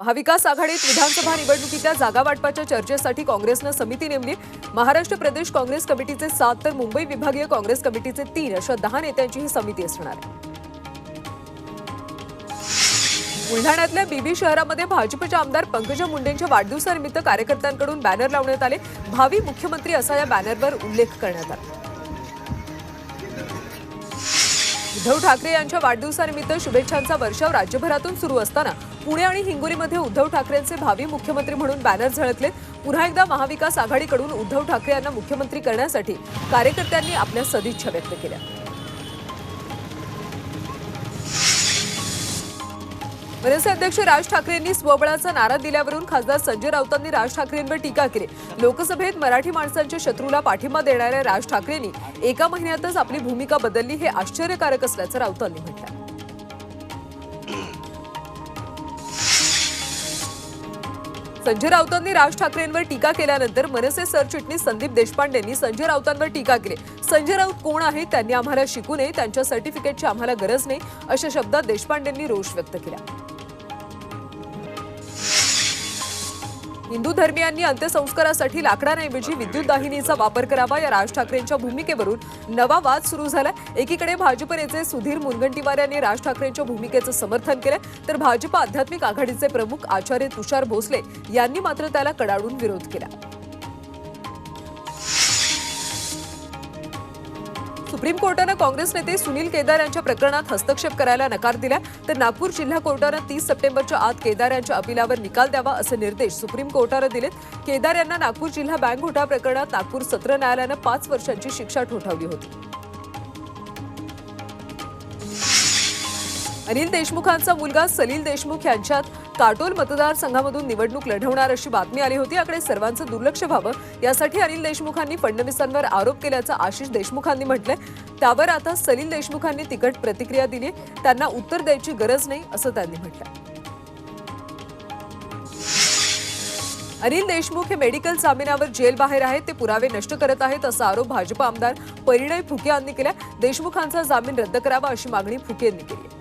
महाविकास आघाडीत विधानसभा निवडणुकीतल्या जागा वाटपाच्या चर्चेसाठी काँग्रेसनं समिती नेमली. महाराष्ट्र प्रदेश काँग्रेस कमिटीचे सात तर मुंबई विभागीय काँग्रेस कमिटीचे तीन अशा दहा नेत्यांची ही समिती असणार. आहे बुलढाण्यातल्या बीबी शहरामध्ये भाजपच्या आमदार पंकजा मुंडेंच्या वाढदिवसानिमित्त कार्यकर्त्यांकडून बॅनर लावण्यात आले. भावी मुख्यमंत्री असा या बॅनरवर उल्लेख करण्यात आला. उद्धव ठाकरे यांच्या वाढदिवसानिमित्त शुभेच्छांचा वर्षाव राज्यभरातून सुरू असताना पुणे आणि हिंगोलीमध्ये उद्धव ठाकरेंचे भावी मुख्यमंत्री म्हणून बॅनर झळकले पुन्हा एकदा महाविकास आघाडीकडून उद्धव ठाकरे यांना मुख्यमंत्री करण्यासाठी कार्यकर्त्यांनी आपल्या सदिच्छा व्यक्त केल्या. मनसे अध्यक्ष राज ठाकरेंनी स्वबळाचा नारा दिल्यावरून खासदार संजय राऊतांनी राज ठाकरेंवर टीका केली. लोकसभेत मराठी माणसांच्या शत्रूला पाठिंबा देणाऱ्या राज ठाकरेंनी एका महिन्यातच आपली भूमिका बदलली हे आश्चर्यकारक असल्याचं राऊतांनी म्हटलं संजय राऊतांनी राज ठाकरेंवर टीका केल्यानंतर मनसे सरचिटणीस संदीप देशपांडेंनी संजय राऊतांवर टीका केली. संजय राऊत कोण आहे? त्यांनी आम्हाला शिकू नये त्यांच्या सर्टिफिकेटची आम्हाला गरज नाही अशा शब्दात देशपांडेंनी रोष व्यक्त केला. हिंदू धर्मियांनी अंत्यसंस्कारासाठी लाकडांऐवजी विद्युत दाहिनीचा वापर करावा या राज ठाकरेंच्या भूमिकेवरून नवा वाद सुरू झाला एकीकडे भाजप नेते सुधीर मुनगंटीवार यांनी राज ठाकरेंच्या भूमिकेचं समर्थन केलं तर भाजप आध्यात्मिक आघाडीचे प्रमुख आचार्य तुषार भोसले यांनी मात्र त्याला कडाडून विरोध केला. सुप्रीम कोर्टानं काँग्रेस नेते सुनील केदार यांच्या प्रकरणात हस्तक्षेप करायला नकार दिला तर नागपूर जिल्हा कोर्टानं तीस सप्टेंबरच्या आत केदार यांच्या अपिलावर निकाल द्यावा असे निर्देश सुप्रीम कोर्टानं दिलेत. केदार यांना नागपूर जिल्हा बँक घोटाळा प्रकरणात नागपूर सत्र न्यायालयानं पाच वर्षांची शिक्षा ठोठावली होती. अनिल देशमुखांचा मुलगा सलील देशमुख यांच्यात काटोल मतदारसंघामधून निवडणूक लढवणार अशी बातमी आली होती. याकडे सर्वांचं दुर्लक्ष व्हावं. यासाठी अनिल देशमुखांनी फडणवीसांवर आरोप केल्याचं आशिष देशमुखांनी म्हटलंय. त्यावर आता सलील देशमुखांनी तिकट प्रतिक्रिया दिली त्यांना उत्तर द्यायची गरज नाही असं त्यांनी म्हटलं अनिल देशमुख हे मेडिकल जामिनावर जेल बाहेर आहेत. ते पुरावे नष्ट करत आहेत असा आरोप भाजप आमदार परिणय फुके यांनी केला देशमुखांचा जामीन रद्द करावा अशी मागणी फुके यांनी केली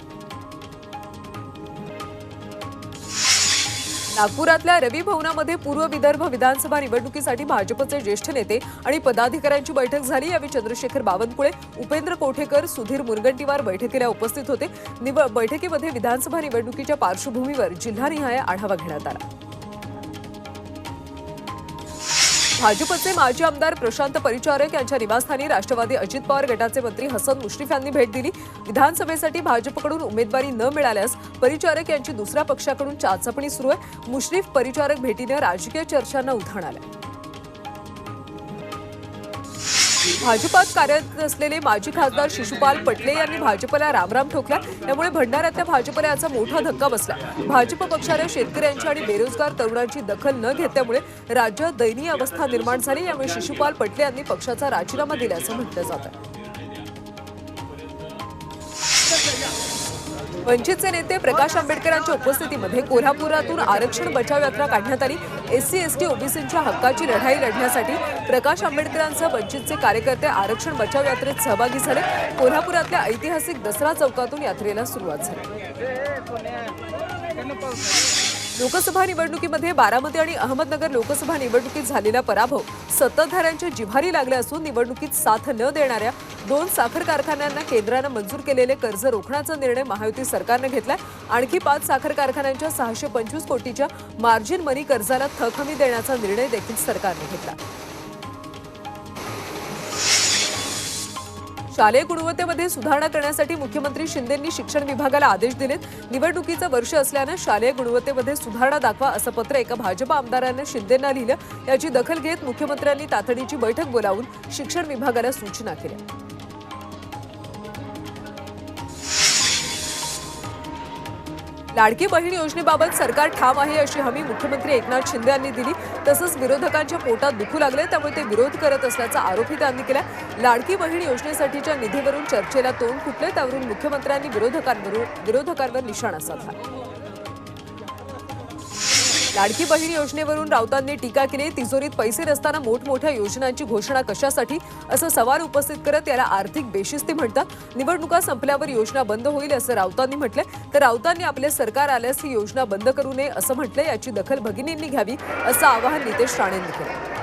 नागपुरातल्या रवी भवनामध्ये पूर्व विदर्भ विधानसभा निवडणुकीसाठी भाजपचे ज्येष्ठ नेते आणि पदाधिकाऱ्यांची बैठक झाली. यावेळी चंद्रशेखर बावनकुळे उपेंद्र कोठेकर सुधीर मुनगंटीवार बैठकीला उपस्थित होते. बैठकीमध्ये विधानसभा निवडणुकीच्या पार्श्वभूमीवर जिल्हानिहाय आढावा घेण्यात आला. भाजपचे माजी आमदार प्रशांत परिचारक यांच्या निवासस्थानी राष्ट्रवादी अजित पवार गटाचे मंत्री हसन मुश्रीफ यांनी भेट दिली. विधानसभेसाठी भाजपकडून उमेदवारी न मिळाल्यास परिचारक यांची दुसऱ्या पक्षाकडून चाचपणी सुरू आहे. मुश्रीफ परिचारक भेटीनं राजकीय चर्चांना उधाण आलं भाजपात कार्यरत असलेले माजी खासदार शिशुपाल पटले यांनी भाजपला रामराम ठोकला. त्यामुळे भंडाऱ्यातल्या भाजपला याचा मोठा धक्का बसला. भाजप पक्षाने शेतकऱ्यांची आणि बेरोजगार तरुणांची दखल न घेतल्यामुळे राज्यात दयनीय अवस्था निर्माण झाली. यामुळे शिशुपाल पटले यांनी पक्षाचा राजीनामा दिल्याचं म्हटलं जातं वंचितचे नेते प्रकाश आंबेडकरांच्या उपस्थितीमध्ये कोल्हापुरातून आरक्षण बचाव यात्रा काढण्यात आली. एससी एसटी ओबीसींच्या हक्काची लढाई लढण्यासाठी प्रकाश आंबेडकरांसह वंचितचे कार्यकर्ते आरक्षण बचाव यात्रेत सहभागी झाले. कोल्हापुरातल्या ऐतिहासिक दसरा चौकातून यात्रेला सुरुवात झाली. लोकसभा निवडणुकीमध्ये बारामती आणि अहमदनगर लोकसभा निवडणुकीत झालेला पराभव सत्ताधाऱ्यांच्या जिव्हारी लागल्या असून निवडणुकीत साथ न देणाऱ्या दोन साखर कारखान्यांना केंद्रानं मंजूर केलेले कर्ज रोखण्याचा निर्णय महायुती सरकारनं घेतलाय. आणखी पाच साखर कारखान्यांच्या सहाशे पंचवीस कोटीच्या मार्जिन मनी कर्जाला थकहमी देण्याचा निर्णय देखील सरकारने घेतला. शालेय गुणवत्तेमध्ये सुधारणा करण्यासाठी मुख्यमंत्री शिंदेंनी शिक्षण विभागाला आदेश दिलेत. निवडणुकीचं वर्ष असल्यानं शालेय गुणवत्तेमध्ये सुधारणा दाखवा असं पत्र एका भाजपा आमदारानं शिंदेंना लिहिलं. याची दखल घेत मुख्यमंत्र्यांनी तातडीची बैठक बोलावून शिक्षण विभागाला सूचना केल्या. लाडकी बहीण योजनेबाबत सरकार ठाम आहे अशी हमी मुख्यमंत्री एकनाथ शिंदे यांनी दिली. तसंच विरोधकांच्या पोटात दुखू लागले त्यामुळे ते विरोध करत असल्याचा आरोपही त्यांनी केला लाडकी बहीण योजनेसाठीच्या निधीवरून चर्चेला तोंड फुटले त्यावरून मुख्यमंत्र्यांनी विरोधकांवरून विरोधकांवर निशाणा साधला. लाडकी बहीण योजनेवरून राऊतांनी टीका केली. तिजोरीत पैसे नसताना मोठमोठ्या योजनांची घोषणा कशासाठी? असं सवाल उपस्थित करत याला आर्थिक बेशिस्ती म्हणतात. निवडणुका संपल्यावर योजना बंद होईल असं राऊतांनी म्हटलंय. तर राऊतांनी आपले सरकार आल्यास ही योजना बंद करू नये असं म्हटलं याची दखल भगिनींनी घ्यावी असं आवाहन नितेश राणेंनी केलं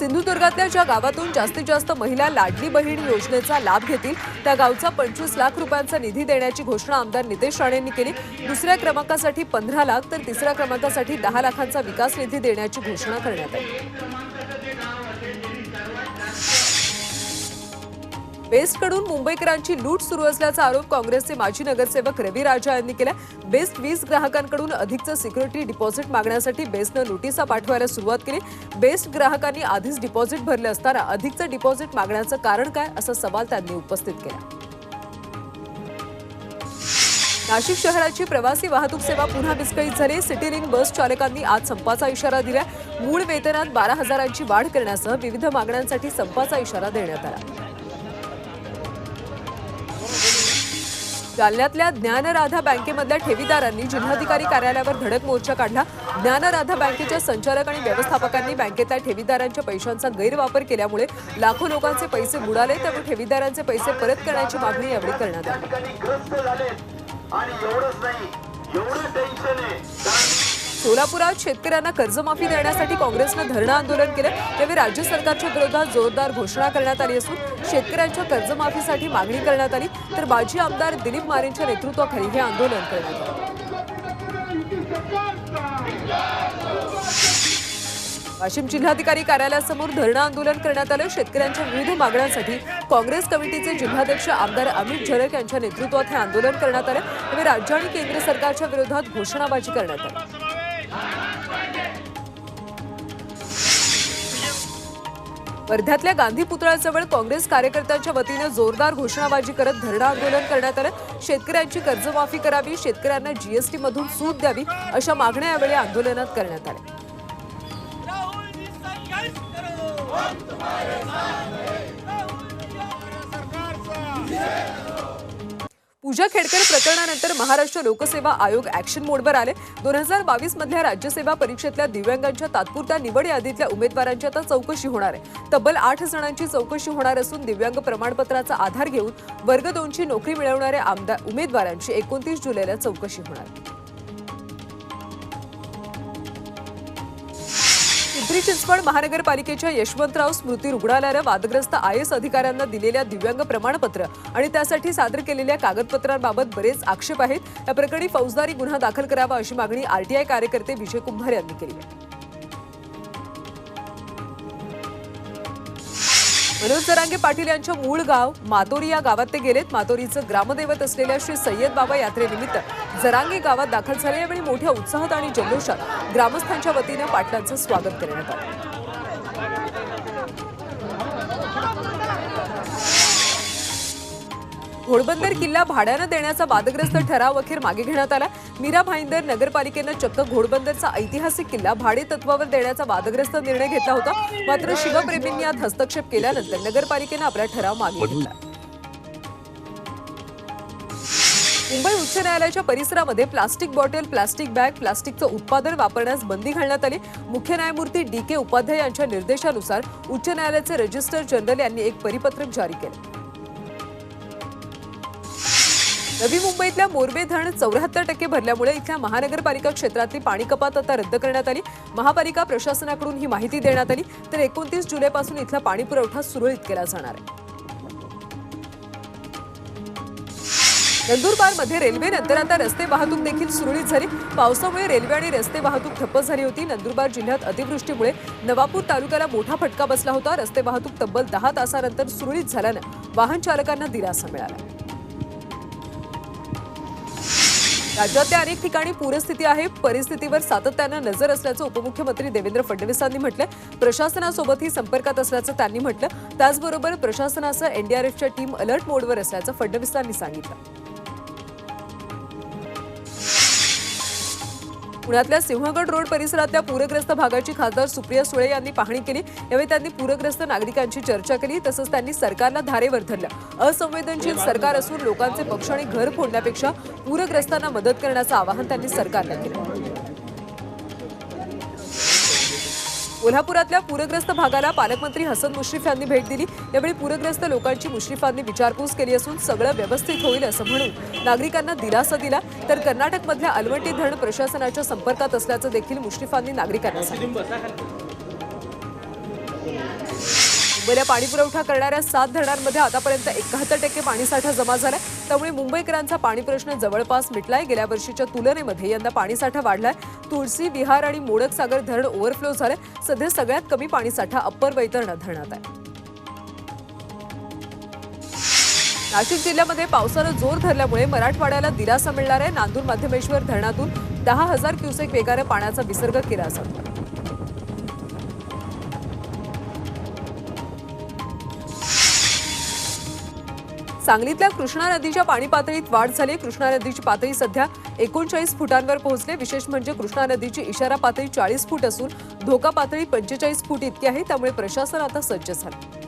सिंधुदुर्गातल्या ज्या गावातून जास्तीत जास्त महिला लाडली बहीण योजनेचा लाभ घेतील त्या गावचा पंचवीस लाख रुपयांचा निधी देण्याची घोषणा आमदार नितेश राणेंनी केली. दुसऱ्या क्रमांकासाठी पंधरा लाख तर तिसऱ्या क्रमांकासाठी दहा लाखांचा विकास निधी देण्याची घोषणा करण्यात आली. बेस्टकडून मुंबईकरांची लूट सुरू असल्याचा आरोप काँग्रेसचे माजी नगरसेवक रवी राजा यांनी केला बेस्ट वीस ग्राहकांकडून अधिकचं सिक्युरिटी डिपॉझिट मागण्यासाठी बेस्टनं नोटिसा पाठवायला सुरुवात केली. बेस्ट ग्राहकांनी आधीच डिपॉझिट भरले असताना अधिकचं डिपॉझिट मागण्याचं कारण काय? असा सवाल त्यांनी उपस्थित केला. नाशिक शहराची प्रवासी वाहतूक सेवा पुन्हा विस्कळीत झाली. सिटी रिंग बस चालकांनी आज संपाचा इशारा दिला मूळ वेतनात बारा हजारांची वाढ करण्यासह विविध मागण्यांसाठी संपाचा इशारा देण्यात आला. जालन्यातल्या ज्ञानराधा बँकेमधल्या ठेवीदारांनी जिल्हाधिकारी कार्यालयावर धडक मोर्चा काढला. ज्ञानराधा बँकेच्या संचालक आणि व्यवस्थापकांनी बँकेतल्या ठेवीदारांच्या पैशांचा गैरवापर केल्यामुळे लाखो लोकांचे पैसे बुडाले त्यामुळे ठेवीदारांचे पैसे परत करण्याची मागणी यावेळी करण्यात आली. सोलापुरात शेतकऱ्यांना कर्जमाफी देण्यासाठी काँग्रेसनं धरणं आंदोलन केलं. त्यावेळी राज्य सरकारच्या विरोधात जोरदार घोषणा करण्यात आली असून शेतकऱ्यांच्या कर्जमाफीसाठी मागणी करण्यात आली. तर माजी आमदार दिलीप मारेंच्या नेतृत्वाखाली हे आंदोलन करण्यात आलं. वाशिम जिल्हाधिकारी कार्यालयासमोर धरणं आंदोलन करण्यात आलं. शेतकऱ्यांच्या विविध मागण्यांसाठी काँग्रेस कमिटीचे जिल्हाध्यक्ष आमदार अमित झरक यांच्या नेतृत्वात हे आंदोलन करण्यात आलं. त्यामुळे राज्य आणि केंद्र सरकारच्या विरोधात घोषणाबाजी करण्यात आली. वर्ध्यातल्या गांधी पुतळ्याजवळ काँग्रेस कार्यकर्त्यांच्या वतीनं जोरदार घोषणाबाजी करत धरणं आंदोलन करण्यात आलं. शेतकऱ्यांची कर्जमाफी करावी शेतकऱ्यांना जीएसटी मधून सूट द्यावी अशा मागण्या यावेळी आंदोलनात करण्यात आल्या. राहुल पूजा खेडकर प्रकरणानंतर महाराष्ट्र लोकसेवा आयोग ऍक्शन मोडवर आले. दोन हजार बावीस मधल्या राज्यसेवा परीक्षेतल्या दिव्यांगांच्या तात्पुरत्या निवड यादीतल्या उमेदवारांची आता चौकशी होणार आहे. तब्बल आठ जणांची चौकशी होणार असून दिव्यांग प्रमाणपत्राचा आधार घेऊन वर्ग दोनची नोकरी मिळवणाऱ्या आमदार उमेदवारांची एकोणतीस जुलैला चौकशी होणार. पिंपरी चिंचवड महानगरपालिकेच्या यशवंतराव स्मृती रुग्णालयानं वादग्रस्त आय एस अधिकाऱ्यांना दिलेल्या दिव्यांग प्रमाणपत्र आणि त्यासाठी सादर केलेल्या कागदपत्रांबाबत बरेच आक्षेप आहेत. या प्रकरणी फौजदारी गुन्हा दाखल करावा अशी मागणी आरटीआय कार्यकर्ते विजय कुंभार यांनी केली आहे. मनोज जरांगे पाटील यांच्या मूळ गाव मातोरी या गावात ते गेलेत. मातोरीचं ग्रामदैवत असलेल्या श्री सय्यद बाबा यात्रेनिमित्त जरांगे गावात दाखल झाले. यावेळी मोठ्या उत्साहात आणि जल्लोषात ग्रामस्थांच्या वतीनं पाटलांचं स्वागत करण्यात आलं. घोडबंदर किल्ला भाड्यानं देण्याचा वादग्रस्त ठराव अखेर मागे घेण्यात आला मीरा भाईंदर नगरपालिकेनं चक्क घोडबंदरचा ऐतिहासिक किल्ला भाडे तत्वावर देण्याचा वादग्रस्त निर्णय घेतला होता. मात्र शिवप्रेमींनी यात हस्तक्षेप केल्यानंतर नगरपालिकेनं आपला ठराव मागे घेतला. मुंबई उच्च न्यायालयाच्या परिसरामध्ये प्लास्टिक बॉटल प्लास्टिक बॅग प्लास्टिकचं उत्पादन वापरण्यास बंदी घालण्यात आली. मुख्य न्यायमूर्ती डी के उपाध्याय यांच्या निर्देशानुसार उच्च न्यायालयाचे रजिस्टर जनरल यांनी एक परिपत्रक जारी केलं. नवी मुंबईतल्या मोरबे धरण चौऱ्याहत्तर टक्के भरल्यामुळे इथल्या महानगरपालिका क्षेत्रातली पाणी कपात आता रद्द करण्यात आली. महापालिका प्रशासनाकडून ही माहिती देण्यात आली. तर एकोणतीस जुलैपासून इथला पाणी पुरवठा सुरळीत केला जाणार आहे. नंदुरबारमध्ये रेल्वेनंतर आता रस्ते वाहतूक देखील सुरळीत झाली. पावसामुळे रेल्वे आणि रस्ते वाहतूक ठप्प झाली होती. नंदुरबार जिल्ह्यात अतिवृष्टीमुळे नवापूर तालुक्याला मोठा फटका बसला होता. रस्ते वाहतूक तब्बल दहा तासानंतर सुरळीत झाल्यानं वाहन चालकांना दिलासा मिळाला. राज्यातल्या अनेक ठिकाणी पूरस्थिती आहे. परिस्थितीवर सातत्यानं नजर असल्याचं उपमुख्यमंत्री देवेंद्र फडणवीसांनी म्हटलं प्रशासनासोबतही संपर्कात असल्याचं त्यांनी म्हटलं त्याचबरोबर प्रशासनासह एनडीआरएफच्या टीम अलर्ट मोडवर असल्याचं फडणवीसांनी सांगितलं. पुण्यातल्या सिंहगड रोड परिसरातल्या पूरग्रस्त भागाची खासदार सुप्रिया सुळे यांनी पाहणी केली. यावेळी त्यांनी पूरग्रस्त नागरिकांची चर्चा केली. तसंच त्यांनी सरकारला धारेवर धरलं असंवेदनशील सरकार असून लोकांचे पक्ष आणि घर फोडण्यापेक्षा पूरग्रस्तांना मदत करण्याचं आवाहन त्यांनी सरकारला केलं. कोल्हापुरातल्या पूरग्रस्त भागाला पालकमंत्री हसन मुश्रीफ यांनी भेट दिली. यावेळी पूरग्रस्त लोकांची मुश्रीफांनी विचारपूस केली असून सगळं व्यवस्थित होईल असं म्हणून नागरिकांना दिलासा दिला. तर कर्नाटकमधल्या अलवंटी धरण प्रशासनाच्या संपर्कात असल्याचं देखील मुश्रीफांनी नागरिकांना सांगितलं. मुंबईला पाणी पुरवठा करणाऱ्या सात धरणांमध्ये आतापर्यंत एकाहत्तर टक्के पाणीसाठा जमा झालाय. त्यामुळे मुंबईकरांचा पाणी प्रश्न जवळपास मिटलाय. गेल्या वर्षीच्या तुलनेमध्ये यंदा पाणीसाठा वाढलाय. तुळशी विहार आणि मोडकसागर धरण ओव्हरफ्लो झालंय. सध्या सगळ्यात कमी पाणीसाठा अप्पर वैतरणा धरणात आहे. नाशिक जिल्ह्यामध्ये पावसानं जोर धरल्यामुळे मराठवाड्याला दिलासा मिळणार आहे. नांदूर माध्यमेश्वर धरणातून दहा हजार क्युसेक वेगानं पाण्याचा विसर्ग केला जातो सांगलीतल्या कृष्णा नदीच्या पाणी पातळीत वाढ झाली. कृष्णा नदीची पातळी सध्या एकोणचाळीस फुटांवर पोहोचले. विशेष म्हणजे कृष्णा नदीची इशारा पातळी चाळीस फूट असून धोका पातळी पंचेचाळीस फूट इतकी आहे. त्यामुळे प्रशासन आता सज्ज झालं.